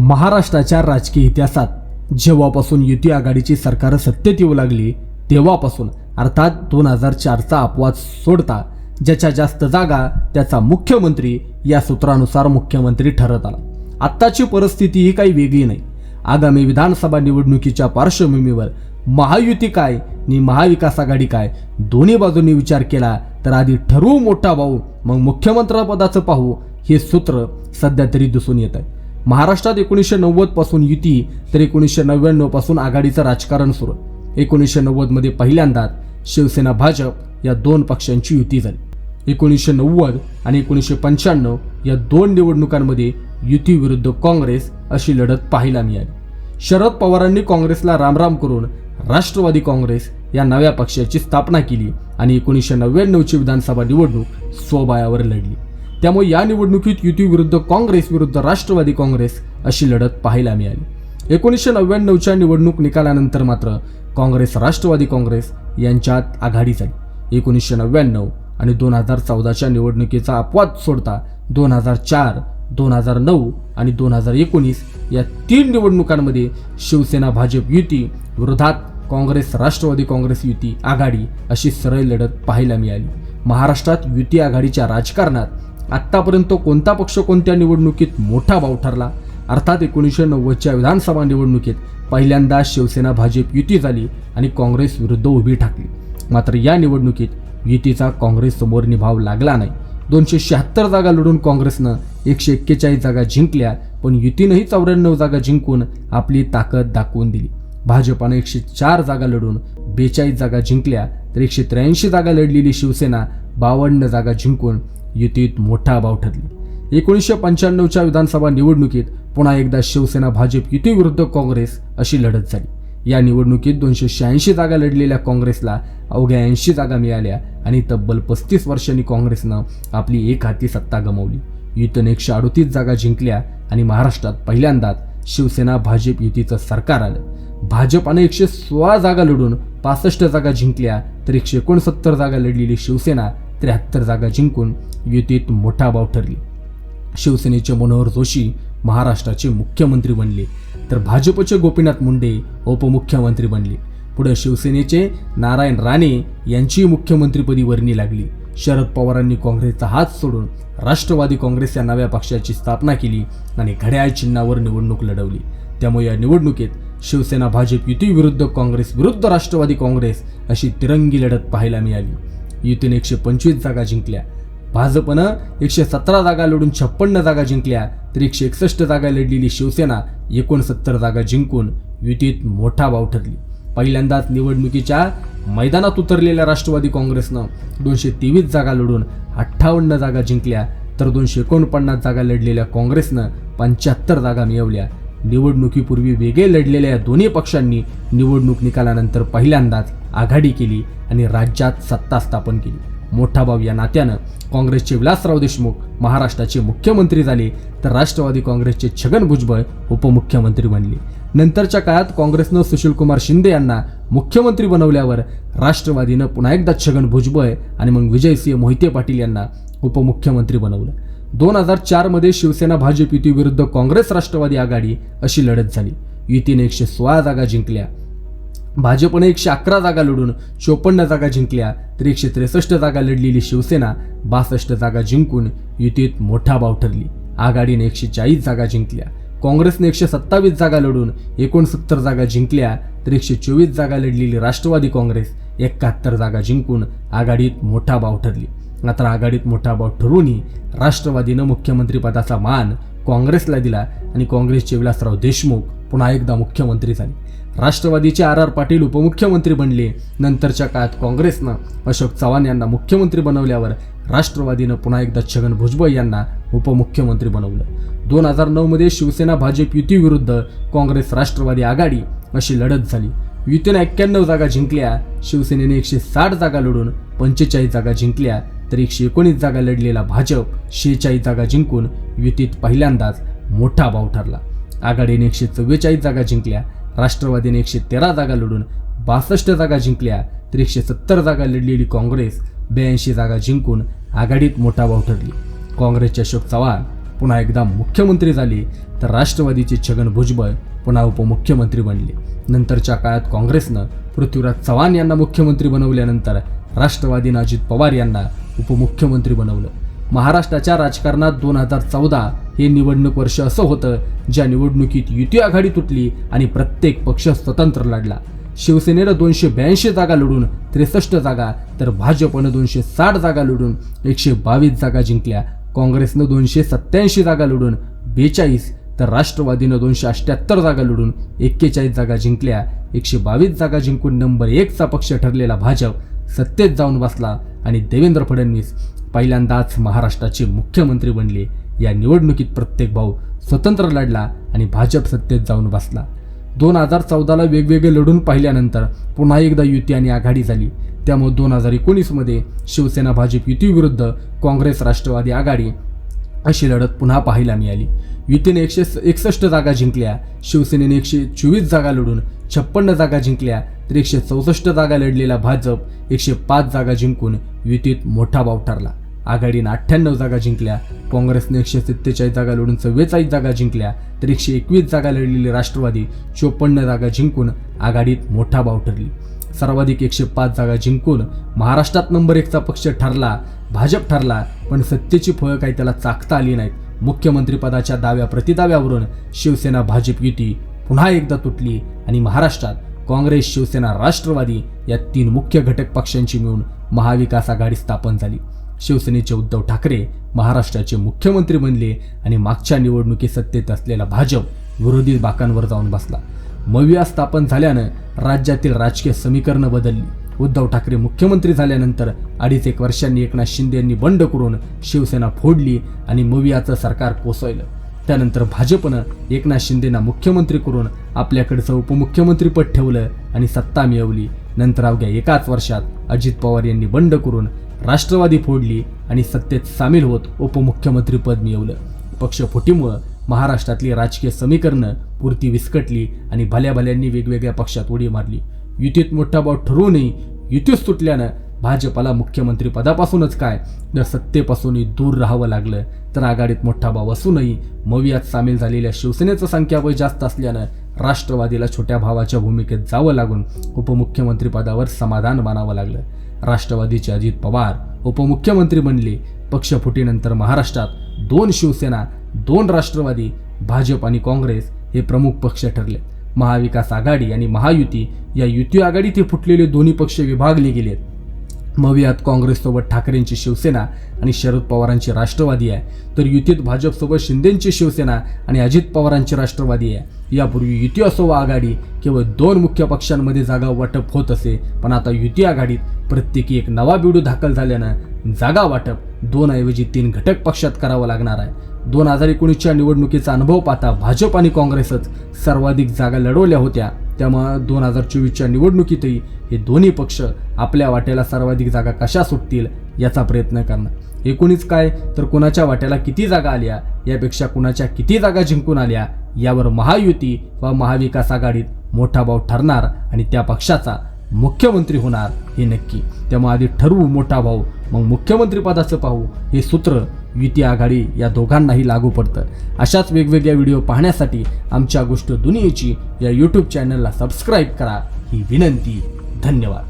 महाराष्ट्राच्या राजकीय इतिहासात जेव्हापासून युती आघाडीची सरकार सत्तेत येऊ लागली तेव्हापासून अर्थात दोन हजार चारचा अपवाद सोडता ज्याच्या जास्त जागा त्याचा मुख्यमंत्री या सूत्रानुसार मुख्यमंत्री ठरत आला. आत्ताची परिस्थिती ही काही वेगळी नाही. आगामी विधानसभा निवडणुकीच्या पार्श्वभूमीवर महायुती काय आणि महाविकास आघाडी काय दोन्ही बाजूंनी विचार केला तर आधी ठरवू मोठा भाऊ मग मुख्यमंत्रीपदाचं पाहू हे सूत्र सध्या तरी दिसून येत आहे महाराष्ट्रात एकोणीसशे नव्वदपासून युती तर एकोणीसशे नव्याण्णवपासून आघाडीचं राजकारण सुरू. एकोणीसशे नव्वदमध्ये पहिल्यांदाच शिवसेना भाजप या दोन पक्षांची युती झाली. एकोणीसशे नव्वद आणि एकोणीसशे पंच्याण्णव या दोन निवडणुकांमध्ये युती विरुद्ध काँग्रेस अशी लढत पाहायला मिळाली. शरद पवारांनी काँग्रेसला रामराम करून राष्ट्रवादी काँग्रेस या नव्या पक्षाची स्थापना केली आणि एकोणीसशे नव्याण्णवची विधानसभा निवडणूक स्वबळावर लढली. त्यामुळे या निवडणुकीत युती विरुद्ध काँग्रेस विरुद्ध राष्ट्रवादी काँग्रेस अशी लढत पाहायला मिळाली. एकोणीसशे नव्याण्णवच्या निवडणूक निकालानंतर मात्र काँग्रेस राष्ट्रवादी काँग्रेस यांच्यात आघाडी झाली. एकोणीसशे नव्याण्णव आणि दोन हजार चौदाच्या निवडणुकीचा अपवाद सोडता दोन हजार चार दोन हजार नऊ आणि दोन हजार एकोणीस या तीन निवडणुकांमध्ये शिवसेना भाजप युती विरोधात काँग्रेस राष्ट्रवादी काँग्रेस युती आघाडी अशी सरळ लढत पाहायला मिळाली. महाराष्ट्रात युती आघाडीच्या राजकारणात आत्तापर्यंत कोणता पक्ष कोणत्या निवडणुकीत मोठा भाव ठरला? अर्थात एकोणीसशे नव्वदच्या विधानसभा निवडणुकीत पहिल्यांदा शिवसेना भाजप युती झाली आणि काँग्रेस विरुद्ध उभी ठाकली. मात्र या निवडणुकीत युतीचा काँग्रेस समोर निभाव लागला नाही. दोनशे शहात्तर जागा लढून काँग्रेसनं एकशे एक्केचाळीस जागा जिंकल्या पण युतीनंही चौऱ्याण्णव जागा जिंकून आपली ताकद दाखवून दिली. भाजपानं एकशे चार जागा लढून बेचाळीस जागा जिंकल्या तर एकशे त्र्याऐंशी जागा लढलेली शिवसेना बावन्न जागा जिंकून युतीत मोठा अभाव ठरली. एकोणीसशे पंच्याण्णवच्या विधानसभा निवडणुकीत पुन्हा एकदा शिवसेना भाजप युतीविरुद्ध काँग्रेस अशी लढत झाली. या निवडणुकीत दोनशे शहाऐंशी जागा लढलेल्या काँग्रेसला अवघ्या ऐंशी जागा मिळाल्या आणि तब्बल पस्तीस वर्षांनी काँग्रेसनं आपली एक हाती सत्ता गमावली. युतीने एकशे अडतीस जागा जिंकल्या आणि महाराष्ट्रात पहिल्यांदाच शिवसेना भाजप युतीचं सरकार आलं. भाजपाने एकशे सोळा जागा लढून पासष्ट जागा जिंकल्या तर एकशे एकोणसत्तर जागा लढलेली शिवसेना त्र्याहत्तर जागा जिंकून युतीत मोठा भाव ठरली. शिवसेनेचे मनोहर जोशी महाराष्ट्राचे मुख्यमंत्री बनले तर भाजपचे गोपीनाथ मुंडे उपमुख्यमंत्री बनले. पुढे शिवसेनेचे नारायण राणे यांची मुख्यमंत्रीपदी वर्णी लागली. शरद पवारांनी काँग्रेसचा हात सोडून राष्ट्रवादी काँग्रेस या नव्या पक्षाची स्थापना केली आणि घड्याळ चिन्हावर निवडणूक लढवली. त्यामुळे या निवडणुकीत शिवसेना भाजप युती विरुद्ध काँग्रेस विरुद्ध राष्ट्रवादी काँग्रेस अशी तिरंगी लढत पाहायला मिळाली. युतीने एकशे पंचवीस जागा जिंकल्या. भाजपनं एकशे सतरा जागा लढून छप्पन्न जागा जिंकल्या तर एकशे एकसष्ट जागा लढलेली शिवसेना एकोणसत्तर जागा जिंकून युतीत मोठा भाव ठरली. पहिल्यांदाच निवडणुकीच्या मैदानात उतरलेल्या राष्ट्रवादी काँग्रेसनं दोनशे तेवीस जागा लढून अठ्ठावन्न जागा जिंकल्या तर दोनशे एकोणपन्नास जागा लढलेल्या काँग्रेसनं पंच्याहत्तर जागा मिळवल्या. निवडणुकीपूर्वी वेगळे लढलेल्या या दोन्ही पक्षांनी निवडणूक निकालानंतर पहिल्यांदाच आघाडी केली आणि राज्यात सत्ता स्थापन केली. मोठा भाऊ या नात्यानं काँग्रेसचे विलासराव देशमुख महाराष्ट्राचे मुख्यमंत्री झाले तर राष्ट्रवादी काँग्रेसचे छगन भुजबळ उपमुख्यमंत्री बनले. नंतरच्या काळात काँग्रेसनं सुशीलकुमार शिंदे यांना मुख्यमंत्री बनवल्यावर राष्ट्रवादीनं पुन्हा एकदा छगन भुजबळ आणि मग विजयसिंह मोहिते पाटील यांना उपमुख्यमंत्री बनवलं. दोन हजार चारमध्ये शिवसेना भाजप युतीविरुद्ध काँग्रेस राष्ट्रवादी आघाडी अशी लढत झाली. युतीने एकशे सोळा जागा जिंकल्या. भाजपने एकशे अकरा जागा लढून चोपन्न जागा जिंकल्या तर एकशे त्रेसष्ट जागा लढलेली शिवसेना बासष्ट जागा जिंकून युतीत मोठा भाव ठरली. आघाडीने एकशे चाळीस जागा जिंकल्या काँग्रेसने एकशे सत्तावीस जागा लढून एकोणसत्तर जागा जिंकल्या तर एकशे चोवीस जागा लढलेली राष्ट्रवादी काँग्रेस एकाहत्तर जागा जिंकून आघाडीत मोठा भाव ठरली. मात्र आघाडीत मोठा भाव ठरूनही राष्ट्रवादीनं मुख्यमंत्रीपदाचा मान काँग्रेसला दिला आणि काँग्रेसचे विलासराव देशमुख पुन्हा एकदा मुख्यमंत्री झाले. राष्ट्रवादीचे आर आर पाटील उपमुख्यमंत्री बनले. नंतरच्या काळात काँग्रेसनं अशोक चव्हाण यांना मुख्यमंत्री बनवल्यावर राष्ट्रवादीनं पुन्हा एकदा छगन भुजबळ यांना उपमुख्यमंत्री बनवलं. दोन हजार नऊमध्ये शिवसेना भाजप युतीविरुद्ध काँग्रेस राष्ट्रवादी आघाडी अशी लढत झाली. युतीनं एक्क्याण्णव जागा जिंकल्या शिवसेनेने एकशे साठ जागा लढून पंचेचाळीस जागा जिंकल्या तर एकशे एकोणीस जागा लढलेला भाजप शेहेचाळीस जागा जिंकून युतीत पहिल्यांदाच मोठा भाव ठरला. आघाडीने एकशे चव्वेचाळीस जागा जिंकल्या राष्ट्रवादीने एकशे तेरा जागा लढून बासष्ट जागा जिंकल्या तर एकशे सत्तर जागा लढलेली काँग्रेस ब्याऐंशी जागा जिंकून आघाडीत मोठा भाव ठरली. काँग्रेसचे अशोक चव्हाण पुन्हा एकदा मुख्यमंत्री झाले तर राष्ट्रवादीचे छगन भुजबळ पुन्हा उपमुख्यमंत्री बनले. नंतरच्या काळात काँग्रेसनं पृथ्वीराज चव्हाण यांना मुख्यमंत्री बनवल्यानंतर राष्ट्रवादीनं अजित पवार यांना उपमुख्यमंत्री बनवलं. महाराष्ट्राच्या राजकारणात दोन हजार चौदा हे निवडणूक वर्ष असं होतं ज्या निवडणुकीत युती आघाडी तुटली आणि प्रत्येक पक्ष स्वतंत्र लढला. शिवसेनेनं दोनशे ब्याऐंशी जागा लढून त्रेसष्ट जागा तर भाजपनं दोनशे साठ जागा लढून एकशे बावीस जागा जिंकल्या. काँग्रेसनं दोनशे सत्याऐंशी जागा लढून बेचाळीस तर राष्ट्रवादीनं दोनशे अठ्ठ्याहत्तर जागा लढून एक्केचाळीस जागा जिंकल्या. एकशे बावीस जागा जिंकून नंबर एकचा पक्ष ठरलेला भाजप सत्तेत जाऊन बसला आणि देवेंद्र फडणवीस पहिल्यांदाच महाराष्ट्राचे मुख्यमंत्री बनले. या निवडणुकीत प्रत्येक भाऊ स्वतंत्र लढला आणि भाजप सत्तेत जाऊन बसला. दोन हजार चौदाला वेगवेगळे लढून पाहिल्यानंतर पुन्हा एकदा युती आणि आघाडी झाली. त्यामुळे दोन हजार एकोणीसमध्ये शिवसेना भाजप युतीविरुद्ध काँग्रेस राष्ट्रवादी आघाडी अशी लढत पुन्हा पाहायला मिळाली. युतीने एकशे एकसष्ट जागा जिंकल्या. शिवसेनेने एकशे चोवीस जागा लढून छप्पन्न जागा जिंकल्या. तर एकशे चौसष्ट जागा लढलेला भाजप एकशे पाच जागा जिंकून युतीत मोठा भाव ठरला. आघाडीनं अठ्ठ्याण्णव जागा जिंकल्या. काँग्रेसने एकशे सत्तेचाळीस जागा लढून चव्वेचाळीस जागा जिंकल्या. तर एकशे एकवीस जागा लढलेली राष्ट्रवादी चोपन्न जागा जिंकून आघाडीत मोठा भाव ठरली. सर्वाधिक एकशे पाच जागा जिंकून महाराष्ट्रात नंबर एकचा पक्ष ठरला भाजप ठरला पण सत्तेची फळं काही त्याला चाकता आली नाहीत. मुख्यमंत्रीपदाच्या दाव्या प्रतिदाव्यावरून शिवसेना भाजप युती पुन्हा एकदा तुटली आणि महाराष्ट्रात काँग्रेस शिवसेना राष्ट्रवादी या तीन मुख्य घटक पक्षांची मिळून महाविकास आघाडी स्थापन झाली. शिवसेनेचे उद्धव ठाकरे महाराष्ट्राचे मुख्यमंत्री बनले आणि मागच्या निवडणुकीत सत्तेत असलेला भाजप विरोधी बाकांवर जाऊन बसला. मविया स्थापन झाल्यानं राज्यातील राजकीय समीकरणं बदलली. उद्धव ठाकरे मुख्यमंत्री झाल्यानंतर अडीच एक वर्षांनी एकनाथ शिंदे यांनी बंड करून शिवसेना फोडली आणि मवियाचं सरकार कोसळलं. त्यानंतर भाजपनं एकनाथ शिंदेना मुख्यमंत्री करून आपल्याकडचं उपमुख्यमंत्रीपद ठेवलं आणि सत्ता मिळवली. नंतर अवघ्या एकाच वर्षात अजित पवार यांनी बंड करून राष्ट्रवादी फोडली आणि सत्तेत सामील होत उपमुख्यमंत्रीपद मिळवलं. पक्षफुटीमुळं महाराष्ट्रातली राजकीय समीकरणं पुरती विस्कटली आणि भल्याभल्यांनी वेगवेगळ्या पक्षात उडी मारली. युतीत मोठा भाव ठरवूनही युतीच तुटल्यानं भाजपला मुख्यमंत्रीपदापासूनच काय? जर सत्तेपासूनही दूर राहावं लागलं तर आघाडीत मोठा भाव असूनही मवियात सामील झालेल्या शिवसेनेचं संख्याबळ जास्त असल्यानं राष्ट्रवादीला छोट्या भावाच्या भूमिकेत जावं लागून उपमुख्यमंत्रीपदावर समाधान मानावं लागलं. राष्ट्रवादीचे अजित पवार उपमुख्यमंत्री बनले. पक्षफुटीनंतर महाराष्ट्रात दोन शिवसेना दोन राष्ट्रवादी भाजप आणि काँग्रेस हे प्रमुख पक्ष ठरले. महाविकास आघाडी आणि महायुती या युती आघाडीत फुटलेले दोन्ही पक्ष विभागले गेलेत. मवियात काँग्रेससोबत ठाकरेंची शिवसेना आणि शरद पवारांची राष्ट्रवादी आहे. तर युतीत भाजपसोबत शिंदेंची शिवसेना आणि अजित पवारांची राष्ट्रवादी आहे. यापूर्वी युती असो व आघाडी केवळ दोन मुख्य पक्षांमध्ये जागा वाटप होत असे पण आता युती आघाडीत प्रत्येकी एक नवा बिडू दाखल झाल्यानं जागा वाटप दोन ऐवजी तीन घटक पक्षात करावं लागणार आहे. दोन हजार एकोणीसच्या निवडणुकीचा अनुभव पाहता भाजप आणि काँग्रेसच सर्वाधिक जागा लढवल्या होत्या. त्यामुळं दोन हजार चोवीसच्या निवडणुकीतही हे दोन्ही पक्ष आपल्या वाट्याला सर्वाधिक जागा कशा सुटतील याचा प्रयत्न करणार. एकूणच काय? तर कुणाच्या वाट्याला किती जागा आल्या यापेक्षा कुणाच्या किती जागा जिंकून आल्या यावर महायुती व महाविकास आघाडीत मोठा भाव ठरणार आणि त्या पक्षाचा मुख्यमंत्री होणार हे नक्की. त्यामुळे आधी ठरवू मोठा भाऊ मग मुख्यमंत्रीपदाचं पाहू. हे सूत्र युती आघाडी या दोघांनाही लागू पडतं. अशाच वेगवेगळ्या व्हिडिओ पाहण्यासाठी आमच्या गोष्ट दुनियेची या यूट्यूब चॅनलला सबस्क्राईब करा. ही विनंती. धन्यवाद.